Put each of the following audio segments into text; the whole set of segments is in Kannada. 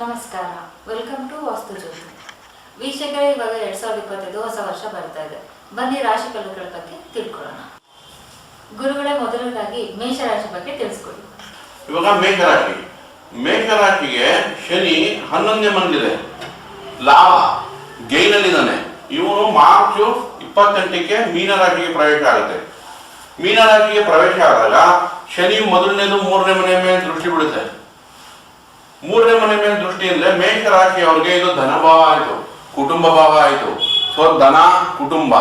ನಮಸ್ಕಾರ. ವೆಲ್ಕಮ್ ಟು ವಾಸ್ತು ಜ್ಯೋತಿ ವೀಕ್ಷಕರೇ, ಇವಾಗ ಎರಡ್ ಸಾವಿರದ ಇಪ್ಪತ್ತೈದು ಹೊಸ ವರ್ಷ ಬರ್ತಾ ಇದೆ. ಬನ್ನಿ ರಾಶಿ ಫಲಗಳ ಬಗ್ಗೆ ತಿಳ್ಕೊಳ್ಳೋಣ. ಗುರುಗಳೇ, ಮೊದಲನೇದಾಗಿ ಮೇಷರಾಶಿ ಬಗ್ಗೆ ತಿಳಿಸ್ಕೊಡಿ. ಇವಾಗ ಮೇಷರಾಶಿ. ಮೇಷರಾಶಿಗೆ ಶನಿ ಹನ್ನೊಂದನೇ ಮಂದಿದೆ. ಲಾಭ ಗೈನಲ್ಲಿದ್ದಾನೆ ಇವನು ಮಾರ್ಚ್ ಇಪ್ಪತ್ತೆಂಟಕ್ಕೆ ಮೀನರಾಶಿಗೆ ಪ್ರವೇಶ ಆಗುತ್ತೆ. ಮೀನರಾಶಿಗೆ ಪ್ರವೇಶ ಆದಾಗ ಶನಿ ಮೊದಲನೇದು, ಮೂರನೇ ಮನೆ ಮೇಲೆ ದೃಷ್ಟಿ ಬೀಳುತ್ತೆ. ಮೂರನೇ ಮನೆ ಮೇಲೆ ದೃಷ್ಟಿ ಅಂದ್ರೆ ಮೇಷರಾಶಿ ಅವ್ರಿಗೆ ಇದು ಧನಭಾವ ಆಯ್ತು. ಕುಟುಂಬ ಭಾವ ಆಯ್ತು. ಸೊ ಧನ, ಕುಟುಂಬ.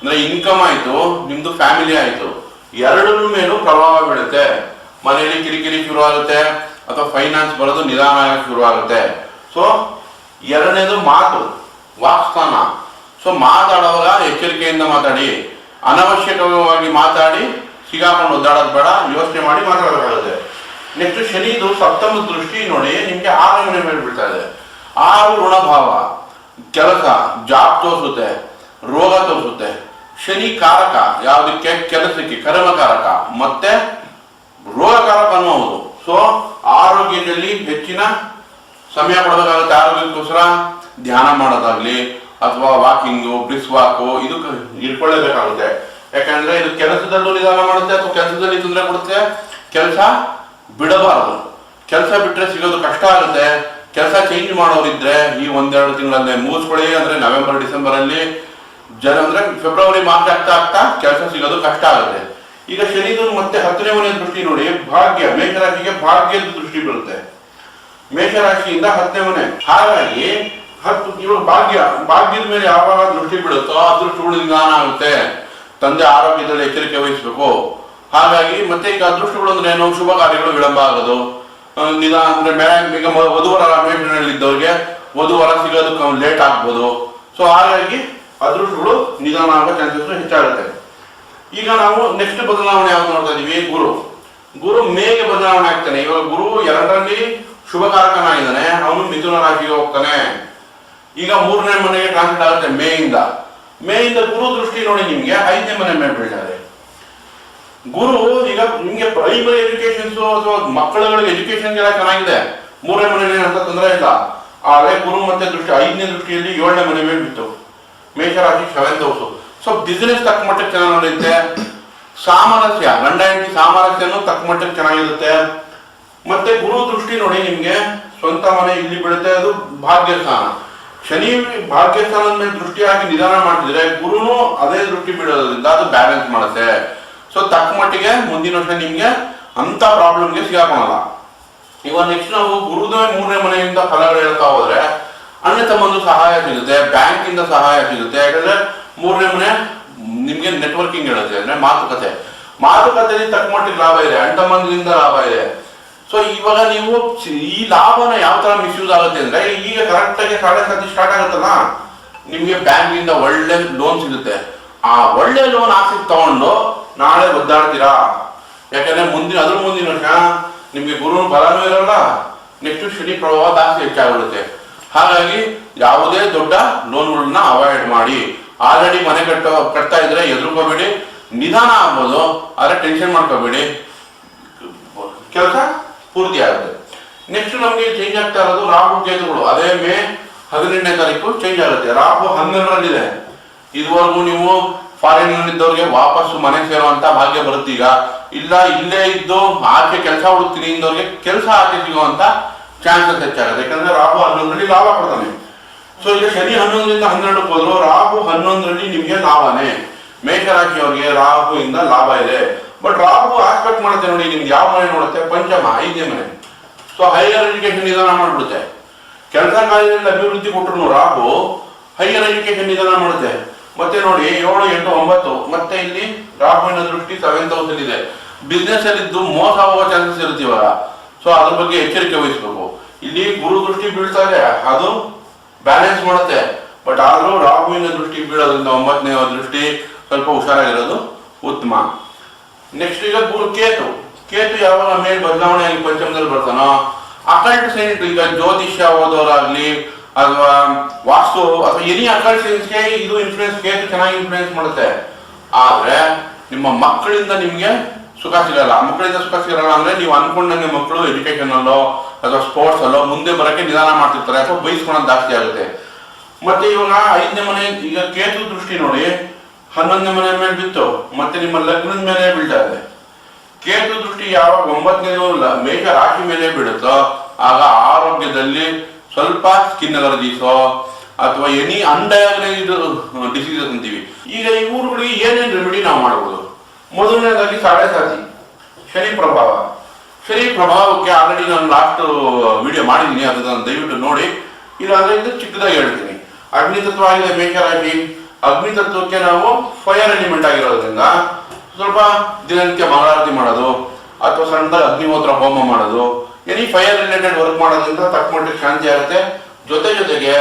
ಅಂದ್ರೆ ಇನ್ಕಮ್ ಆಯ್ತು, ನಿಮ್ದು ಫ್ಯಾಮಿಲಿ ಆಯ್ತು. ಎರಡರ ಮೇಲೂ ಪ್ರಭಾವ ಬೀಳುತ್ತೆ. ಮನೆಯಲ್ಲಿ ಕಿರಿಕಿರಿ ಶುರು ಆಗುತ್ತೆ, ಅಥವಾ ಫೈನಾನ್ಸ್ ಬರೋದು ನಿಧಾನ ಶುರು ಆಗುತ್ತೆ. ಸೊ ಎರಡನೇದು ಮಾತು ವಾಕ್ಸ್ಥಾನ ಸೊ ಮಾತಾಡುವಾಗ ಎಚ್ಚರಿಕೆಯಿಂದ ಮಾತಾಡಿ. ಅನವಶ್ಯಕವಾಗಿ ಮಾತಾಡಿ, ಸಿಗಾಕೊಂಡು ಒದ್ದಾಡೋದು ಬೇಡ, ಯೋಚನೆ ಮಾಡಿ ಮಾತಾಡಬೇಕಾಗುತ್ತೆ ನೆಕ್ಸ್ಟ್ ಶನಿದು ಸಪ್ತಮ ದೃಷ್ಟಿ ನೋಡಿ, ನಿಮಗೆ ಆರು ಮೇಲೆ ಬೀಳ್ತಾ ಇದೆ ಆರು ಋಣಭಾವ, ಕೆಲಸ, ಜಾಬ್ ತೋರಿಸುತ್ತೆ, ರೋಗ ತೋರಿಸುತ್ತೆ ಶನಿ ಕಾರಕ ಯಾವುದಕ್ಕೆ? ಕೆಲಸಕ್ಕೆ, ಕರ್ಮಕಾರಕ, ಮತ್ತೆ ರೋಗಕಾರಕ ಅನ್ನುವುದು. ಸೊ ಆರೋಗ್ಯದಲ್ಲಿ ಹೆಚ್ಚಿನ ಸಮಯ ಕೊಡಬೇಕಾಗುತ್ತೆ ಆರೋಗ್ಯಕ್ಕೋಸ್ಕರ. ಧ್ಯಾನ ಮಾಡೋದಾಗ್ಲಿ, ಅಥವಾ ವಾಕಿಂಗು ಬ್ರಿಸ್ ವಾಕು ಇದು ಇಟ್ಕೊಳ್ಳೇಬೇಕಾಗುತ್ತೆ. ಯಾಕಂದ್ರೆ ಇದು ಕೆಲಸದಲ್ಲೂ ನಿಧಾನ ಮಾಡುತ್ತೆ, ಅಥವಾ ಕೆಲಸದಲ್ಲಿ ತೊಂದರೆ ಕೊಡುತ್ತೆ. ಕೆಲಸ ಬಿಡಬಾರದು. ಕೆಲಸ ಬಿಟ್ಟರೆ ಸಿಗೋದು ಕಷ್ಟ ಆಗುತ್ತೆ. ಕೆಲಸ ಚೇಂಜ್ ಮಾಡೋರಿದ್ರೆ ಈ ಒಂದೆರಡು ತಿಂಗಳಲ್ಲೇ ಮುಗಿಸ್ಕೊಳ್ಳಿ, ಅಂದ್ರೆ ನವೆಂಬರ್ ಡಿಸೆಂಬರ್ ಅಲ್ಲಿ ಜನ ಅಂದ್ರೆ ಫೆಬ್ರವರಿ ಮಾರ್ಚ್ ಆಗ್ತಾ ಆಗ್ತಾ ಕೆಲಸ ಸಿಗೋದು ಕಷ್ಟ ಆಗುತ್ತೆ. ಈಗ ಶನಿದು ಮತ್ತೆ ಹತ್ತನೇ ಮನೆಯ ದೃಷ್ಟಿ ನೋಡಿ, ಭಾಗ್ಯ, ಮೇಷರಾಶಿಗೆ ಭಾಗ್ಯದ ದೃಷ್ಟಿ ಬೀಳುತ್ತೆ. ಮೇಷರಾಶಿಯಿಂದ ಹತ್ತನೇ ಮನೆ, ಹಾಗಾಗಿ ಹತ್ತು ಇವಾಗ ಭಾಗ್ಯ, ಭಾಗ್ಯದ ಮೇಲೆ ಯಾವಾಗ ದೃಷ್ಟಿ ಬೀಳುತ್ತೋ ಆ ದೃಷ್ಟಿಗಳು ನಿಧಾನ ಆಗುತ್ತೆ. ತಂದೆ ಆರೋಗ್ಯದಲ್ಲಿ ಎಚ್ಚರಿಕೆ ವಹಿಸಬೇಕು. ಹಾಗಾಗಿ ಮತ್ತೆ ಈಗ ಅದೃಷ್ಟಗಳು ಅಂದ್ರೆ ಏನು ಶುಭ ಕಾರ್ಯಗಳು ವಿಳಂಬ ಆಗೋದು ನಿಧಾನ ಅಂದ್ರೆ ಮೇ- ಈಗ ವಧುವರ ಮೇಷನಲ್ಲಿದ್ದವ್ರಿಗೆ ವಧುವರ ಸಿಗೋದಕ್ಕೆ ಲೇಟ್ ಆಗ್ಬೋದು. ಸೊ ಹಾಗಾಗಿ ಅದೃಷ್ಟಗಳು ನಿಧಾನ ಆಗೋ ಚಾನ್ಸಸ್ ಹೆಚ್ಚಾಗುತ್ತೆ. ಈಗ ನಾವು ನೆಕ್ಸ್ಟ್ ಬದಲಾವಣೆ ಯಾವ್ದು ನೋಡ್ತಾ ಇದೀವಿ? ಗುರು. ಗುರು ಮೇಗೆ ಬದಲಾವಣೆ ಆಗ್ತಾನೆ. ಇವಾಗ ಗುರು ಎರಡರಲ್ಲಿ ಶುಭಕಾರಕನಾಗಿದ್ದಾನೆ ಅವನು ಮಿಥುನ ರಾಶಿಗೆ ಹೋಗ್ತಾನೆ. ಈಗ ಮೂರನೇ ಮನೆಗೆ ಟ್ರಾನ್ಸ್ಫರ್ ಆಗುತ್ತೆ ಮೇಯಿಂದ. ಮೇಯಿಂದ ಗುರು ದೃಷ್ಟಿ ನೋಡಿ ನಿಮ್ಗೆ, ಐದನೇ ಮನೆ ಮೇಲೆ ಬೀಳ್ತಾರೆ ಗುರು, ಈಗ ನಿಮ್ಗೆ ಪ್ರೈಮರಿ ಎಜುಕೇಶನ್ಸ್ ಅಥವಾ ಮಕ್ಕಳುಗಳಿಗೆ ಎಜುಕೇಶನ್ ಎಲ್ಲ ಚೆನ್ನಾಗಿದೆ. ಮೂರನೇ ಮನೆ ಅಂತ ತೊಂದರೆ ಇಲ್ಲ. ಆದ್ರೆ ಗುರು ಮತ್ತೆ ದೃಷ್ಟಿ, ಐದನೇ ದೃಷ್ಟಿಯಲ್ಲಿ ಏಳನೇ ಮನೆ ಮೇಲೆ ಬಿತ್ತು. ಮೇಷರಾಶಿ ಸೆವೆಂತ್ ಹೌಸು ಸೊ ಬಿಸಿನೆಸ್ ತಕ್ಕ ಮಟ್ಟಕ್ಕೆ ಚೆನ್ನಾಗಿ ನಡೆಯುತ್ತೆ. ಸಾಮರಸ್ಯ, ಗಂಡ ಹೆಂಡತಿ ಸಾಮರಸ್ಯನು ತಕ್ಕ ಮಟ್ಟಕ್ಕೆ ಚೆನ್ನಾಗಿರುತ್ತೆ. ಮತ್ತೆ ಗುರು ದೃಷ್ಟಿ ನೋಡಿ ನಿಮ್ಗೆ ಸ್ವಂತ ಮನೆ ಇಲ್ಲಿ ಬೀಳುತ್ತೆ, ಅದು ಭಾಗ್ಯಸ್ಥಾನ. ಶನಿ ಭಾಗ್ಯಸ್ಥಾನದ ಮೇಲೆ ದೃಷ್ಟಿಯಾಗಿ ನಿಧಾನ ಮಾಡಿದ್ರೆ ಗುರುನು ಅದೇ ದೃಷ್ಟಿ ಬೀಳೋದ್ರಿಂದ ಅದು ಬ್ಯಾಲೆನ್ಸ್ ಮಾಡುತ್ತೆ. ಸೊ ತಕ್ಕ ಮಟ್ಟಿಗೆ ಮುಂದಿನ ವರ್ಷ ನಿಮ್ಗೆ ಅಂತ ಪ್ರಾಬ್ಲಮ್ಗೆ ಸಿಗಾಕೊಳಲ್ಲ ಇವಾಗ ನೆಕ್ಸ್ಟ್ ನಾವು ಗುರುದೇ ಮೂರನೇ ಮನೆಯಿಂದ ಫಲಗಳು ಹೇಳ್ತಾ ಹೋದ್ರೆ, ಅಣ್ಣ ತಮ್ಮಂದು ಸಹಾಯ ಸಿಗುತ್ತೆ ಬ್ಯಾಂಕ್ ಇಂದ ಸಹಾಯ ಸಿಗುತ್ತೆ. ಯಾಕಂದ್ರೆ ಮೂರನೇ ಮನೆ ನಿಮ್ಗೆ ನೆಟ್ವರ್ಕಿಂಗ್ ಹೇಳುತ್ತೆ, ಅಂದ್ರೆ ಮಾತುಕತೆ. ಮಾತುಕತೆಯಲ್ಲಿ ತಕ್ಕ ಮಟ್ಟಿಗೆ ಲಾಭ ಇದೆ, ಅಣ್ಣ ತಮ್ಮಂದ್ರಿಂದ ಲಾಭ ಇದೆ. ಸೊ ಇವಾಗ ನೀವು ಈ ಲಾಭನ ಯಾವ ತರ ಮಿಸ್ಯೂಸ್ ಆಗುತ್ತೆ ಅಂದ್ರೆ, ಈಗ ಕರೆಕ್ಟ್ ಆಗಿ ಸಾಡೆ ಸತಿ ಸ್ಟಾರ್ಟ್ ಆಗುತ್ತಲ್ಲ, ನಿಮ್ಗೆ ಬ್ಯಾಂಕ್ ಇಂದ ಒಳ್ಳೆ ಲೋನ್ ಸಿಗುತ್ತೆ. ಆ ಒಳ್ಳೆ ಲೋನ್ ಆಸಕ್ತಿ ತಗೊಂಡು ನಾಳೆ ಒದ್ದಾಡ್ತೀರಾ? ಯಾಕಂದ್ರೆ ಮುಂದಿನ, ಅದ್ರ ಮುಂದಿನ ವರ್ಷ ನಿಮಗೆ ಗುರು ಬಲನೂ ಇರಲ್ಲ ನೆಕ್ಸ್ಟ್ ಶನಿ ಪ್ರಭಾವ ಜಾಸ್ತಿ ಹೆಚ್ಚಾಗಿರುತ್ತೆ ಹಾಗಾಗಿ ಯಾವುದೇ ದೊಡ್ಡ ಲೋನ್ಗಳನ್ನ ಅವಾಯ್ಡ್ ಮಾಡಿ. ಆಲ್ರೆಡಿ ಮನೆ ಕಟ್ಟೋ, ಕಟ್ತಾ ಇದ್ರೆ ಎದುರ್ಕೋಬೇಡಿ. ನಿಧಾನ ಆಗ್ಬೋದು, ಆದ್ರೆ ಟೆನ್ಷನ್ ಮಾಡ್ಕೋಬೇಡಿ. ಕೆಲಸ ಪೂರ್ತಿ ಆಗುತ್ತೆ. ನೆಕ್ಸ್ಟ್ ನಮಗೆ ಚೇಂಜ್ ಆಗ್ತಾ ಇರೋದು ರಾಹು ಕೇತುಗಳು. ಅದೇ ಮೇ ಹದಿನೆಂಟನೇ ತಾರೀಕು ಚೇಂಜ್ ಆಗುತ್ತೆ. ರಾಹು ಹನ್ನೆರಡರಲ್ಲಿದೆ ಇದುವರೆಗೂ ನೀವು ಫಾರಿನ್ ಇದ್ದವ್ರಿಗೆ ವಾಪಸ್ ಮನೆ ಸೇರುವಂತ ಭಾಗ್ಯ ಬರುತ್ತೆ ಈಗ. ಇಲ್ಲ, ಇಲ್ಲೇ ಇದ್ದು ಆಚೆ ಕೆಲಸ ಹುಡುಕ್ತೀನಿ ಇಂದವ್ರಿಗೆ ಕೆಲಸ ಆಚೆ ಸಿಗುವಂತ ಚಾನ್ಸಸ್ ಹೆಚ್ಚಾಗುತ್ತೆ ಯಾಕಂದ್ರೆ ರಾಹು ಹನ್ನೊಂದರಲ್ಲಿ ಲಾಭ ಕೊಡ್ತಾನೆ. ಸೊ ಈಗ ಶನಿ ಹನ್ನೊಂದರಿಂದ ಹನ್ನೆರಡಕ್ಕೆ ಹೋದ್ರು ರಾಹು ಹನ್ನೊಂದರಲ್ಲಿ ನಿಮಗೆ ಲಾಭನೇ. ಮೇಷರಾಶಿಯವರಿಗೆ ರಾಹು ಇಂದ ಲಾಭ ಇದೆ. ಬಟ್ ರಾಹು ಆಸ್ಪೆಕ್ಟ್ ಮಾಡುತ್ತೆ ನೋಡಿ ನಿಮ್ಗೆ ಯಾವ ಮನೆ ನೋಡುತ್ತೆ? ಪಂಚಮ, ಐದನೇ ಮನೆ. ಸೊ ಹೈಯರ್ ಎಜುಕೇಶನ್ ನಿಧಾನ ಮಾಡ್ಬಿಡುತ್ತೆ. ಕೆಲಸ ಕಾರ್ಯದಲ್ಲಿ ಅಭಿವೃದ್ಧಿ ಕೊಟ್ಟರು ರಾಹು ಹೈಯರ್ ಎಜುಕೇಶನ್ ನಿಧಾನ ಮಾಡುತ್ತೆ. ಮತ್ತೆ ನೋಡಿ ಏಳು ಎಂಟು ಒಂಬತ್ತು, ಮತ್ತೆ ಇಲ್ಲಿ ರಾಹುವಿನ ದೃಷ್ಟಿ ಸೆವೆನ್ ತೌಸಂಡ್ ಇದೆ. ಬಿಸ್ನೆಸ್ ಅಲ್ಲಿ ಇದ್ದು ಮೋಸ ಹೋಗೋ ಚಾನ್ಸಸ್ ಇವಾಗ. ಸೊ ಅದ್ರ ಬಗ್ಗೆ ಎಚ್ಚರಿಕೆ ವಹಿಸಬೇಕು. ಇಲ್ಲಿ ಗುರು ದೃಷ್ಟಿ ಬೀಳ್ತಾರೆ, ಅದು ಬ್ಯಾಲೆನ್ಸ್ ಮಾಡುತ್ತೆ. ಬಟ್ ಆದ್ರೂ ರಾಹುವಿನ ದೃಷ್ಟಿ ಬೀಳೋದ್ರಿಂದ ಒಂಬತ್ತನೇ ದೃಷ್ಟಿ ಸ್ವಲ್ಪ ಹುಷಾರಾಗಿರೋದು ಉತ್ತಮ. ನೆಕ್ಸ್ಟ್ ಈಗ ಗುರು ಕೇತು. ಕೇತು ಯಾವಾಗ ಮೇಲ್ ಬದಲಾವಣೆ ಪಂಚಮದಲ್ಲಿ ಬರ್ತಾನೋ? ಅಕಲ್ಟ್ ಸೈನ್ ಈಗ ಜ್ಯೋತಿಷ್ಯ ಓದೋರಾಗ್ಲಿ ಅಥವಾ ವಾಸ್ತು ಅಥವಾ ಎನಿ ಅಕಲ್ಟ್ ಸೈನ್ಸ್ಗೆ ಇದು ಕೇತು ಚೆನ್ನಾಗಿ ಇನ್ಫ್ಲೂಯೆನ್ಸ್ ಮಾಡುತ್ತೆ. ಆದ್ರೆ ನಿಮ್ಮ ಮಕ್ಕಳಿಂದ ನಿಮಗೆ ಸುಖ ಸಿಗಲ್ಲ. ಮಕ್ಕಳಿಂದ ಸುಖ ಸಿಗಲ್ಲ ಅಂದ್ರೆ ನೀವು ಅನ್ಕೊಂಡಂಗೆ ಮಕ್ಕಳು ಎಜುಕೇಶನ್ ಅಲ್ಲೋ ಅಥವಾ ಸ್ಪೋರ್ಟ್ಸ್ ಅಲ್ಲೋ ಮುಂದೆ ಬರಕ್ಕೆ ನಿಧಾನ ಮಾಡ್ತಿರ್ತಾರೆ ಅಥವಾ ಬೈಸ್ಕೊಳ್ಳೋದು ಜಾಸ್ತಿ ಆಗುತ್ತೆ. ಮತ್ತೆ ಇವಾಗ ಐದನೇ ಮನೆ, ಈಗ ಕೇತು ದೃಷ್ಟಿ ನೋಡಿ, ಹನ್ನೊಂದನೇ ಮನೆ ಮೇಲೆ ಬಿತ್ತು. ಮತ್ತೆ ನಿಮ್ಮ ಲಗ್ನದ ಮೇಲೆ ಬೀಳ್ತಾ ಇದೆ. ಕೇತು ದೃಷ್ಟಿ ಯಾವಾಗ ಒಂಬತ್ತನೇ ಮೇಘ ರಾಶಿ ಮೇಲೆ ಬೀಳುತ್ತೋ, ಆಗ ಆರೋಗ್ಯದಲ್ಲಿ ಸ್ವಲ್ಪ ಸ್ಕಿನ್ ಅಲರ್ಜೀಸೋ ಅಥವಾ ಎನಿ ಅನ್ಡಯಾಗ್ನೈಸ್ಡ್ ಡಿಸೀಸ್ ಅಂತೀವಿ. ಈಗ ಈ ಊರುಗಳಿಗೆ ಏನೇನು ರೆಮಿಡಿ ನಾವು ಮಾಡ್ಬೋದು? ಮೊದಲನೇದಾಗಿ ಸಾಡೆ ಸಾತಿ ಶನಿ ಪ್ರಭಾವ. ಶನಿ ಪ್ರಭಾವಕ್ಕೆ ಆಲ್ರೆಡಿ ನಾನು ಲಾಸ್ಟ್ ವಿಡಿಯೋ ಮಾಡಿದ್ದೀನಿ. ಅದನ್ನು ದಯವಿಟ್ಟು ನೋಡಿ. ಇದು ಚಿಕ್ಕದಾಗಿ ಹೇಳ್ತೀನಿ. ಅಗ್ನಿ ತತ್ವ ಆಗಿದೆ, ಮೇಷರಾಶಿ. ಅಗ್ನಿ ತತ್ವಕ್ಕೆ ನಾವು ಫೈರ್ ಎಲಿಮೆಂಟ್ ಆಗಿರೋದ್ರಿಂದ ಸ್ವಲ್ಪ ದಿನನಿತ್ಯ ಮಂಗಳಾರತಿ ಮಾಡೋದು, ಅಥವಾ ಸಣ್ಣದಾಗಿ ಅಗ್ನಿಹೋತ್ರ ಹೋಮ ಮಾಡೋದು ಎನಿ ಫೈರ್ ರಿಲೇಟೆಡ್ ವರ್ಕ್ ಮಾಡೋದ್ರಿಂದ ತಕ್ಕ ಮಟ್ಟಿಗೆ ಶಾಂತಿ ಆಗುತ್ತೆ. ಜೊತೆ ಜೊತೆಗೆ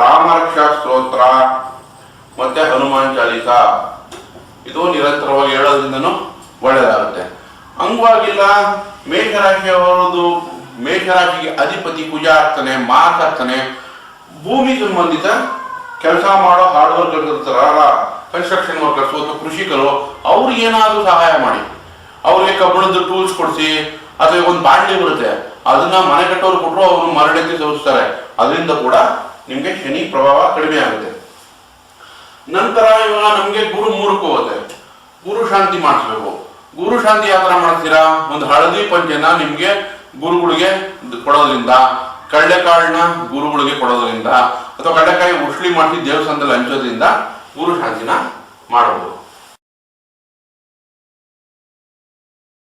ರಾಮರಕ್ಷಾ ಸ್ತೋತ್ರ ಮತ್ತೆ ಹನುಮಾನ್ ಚಾಲಿತ ಇದು ನಿರಂತರವಾಗಿ ಹೇಳೋದ್ರಿಂದನು ಒಳ್ಳೆಯದಾಗುತ್ತೆ. ಹಂಗಾಗಿಲ್ಲ ಮೇಷರಾಶಿಯವರದು ಮೇಷರಾಶಿಗೆ ಅಧಿಪತಿ ಕುಜ ಆಗ್ತಾನೆ ಮಾರ್ಕ್ ಆಗ್ತಾನೆ, ಭೂಮಿ ಸಂಬಂಧಿತ ಕೆಲಸ ಮಾಡೋ ಹಾರ್ಡ್ ವರ್ಕರ್ಸ್ ಇರ್ತಾರ. ಕನ್ಸ್ಟ್ರಕ್ಷನ್ ವರ್ಕರ್ಸ್ ಅಥವಾ ಕೃಷಿಕರು, ಅವ್ರಿಗೆ ಏನಾದರೂ ಸಹಾಯ ಮಾಡಿ. ಅವ್ರಿಗೆ ಕಬ್ಬಣದ ಟೂಲ್ಸ್ ಕೊಡಿಸಿ ಅಥವಾ ಒಂದು ಬಾಂಡ್ಲಿ ಬರುತ್ತೆ, ಅದನ್ನ ಮನೆ ಕಟ್ಟೋರು ಕೊಟ್ಟರು ಅವರು ಮರಡೆತ್ತಿ ಸವಿಸ್ತಾರೆ ಅದರಿಂದ ಕೂಡ ನಿಮಗೆ ಶನಿ ಪ್ರಭಾವ ಕಡಿಮೆ ಆಗುತ್ತೆ. ನಂತರ ಇವಾಗ ನಮ್ಗೆ ಗುರು ಮೂರಕ್ಕೆ ಹೋಗುತ್ತೆ. ಗುರು ಶಾಂತಿ ಮಾಡಿಸ್ಬೇಕು. ಗುರು ಶಾಂತಿ ಯಾವ ಥರ ಮಾಡ್ತೀರಾ ಒಂದು ಹಳದಿ ಪಂಚೆನ ನಿಮ್ಗೆ ಗುರುಗಳಿಗೆ ಕೊಡೋದ್ರಿಂದ ಕಡಲೆಕಾಳನ್ನ ಗುರುಗಳಿಗೆ ಕೊಡೋದ್ರಿಂದ, ಅಥವಾ ಕಡಲೆಕಾಯಿ ಉಷ್ಲಿ ಮಾಡಿಸಿ ದೇವಸ್ಥಾನದಲ್ಲಿ ಹಂಚೋದ್ರಿಂದ ಗುರು ಶಾಂತಿನ ಮಾಡಬಹುದು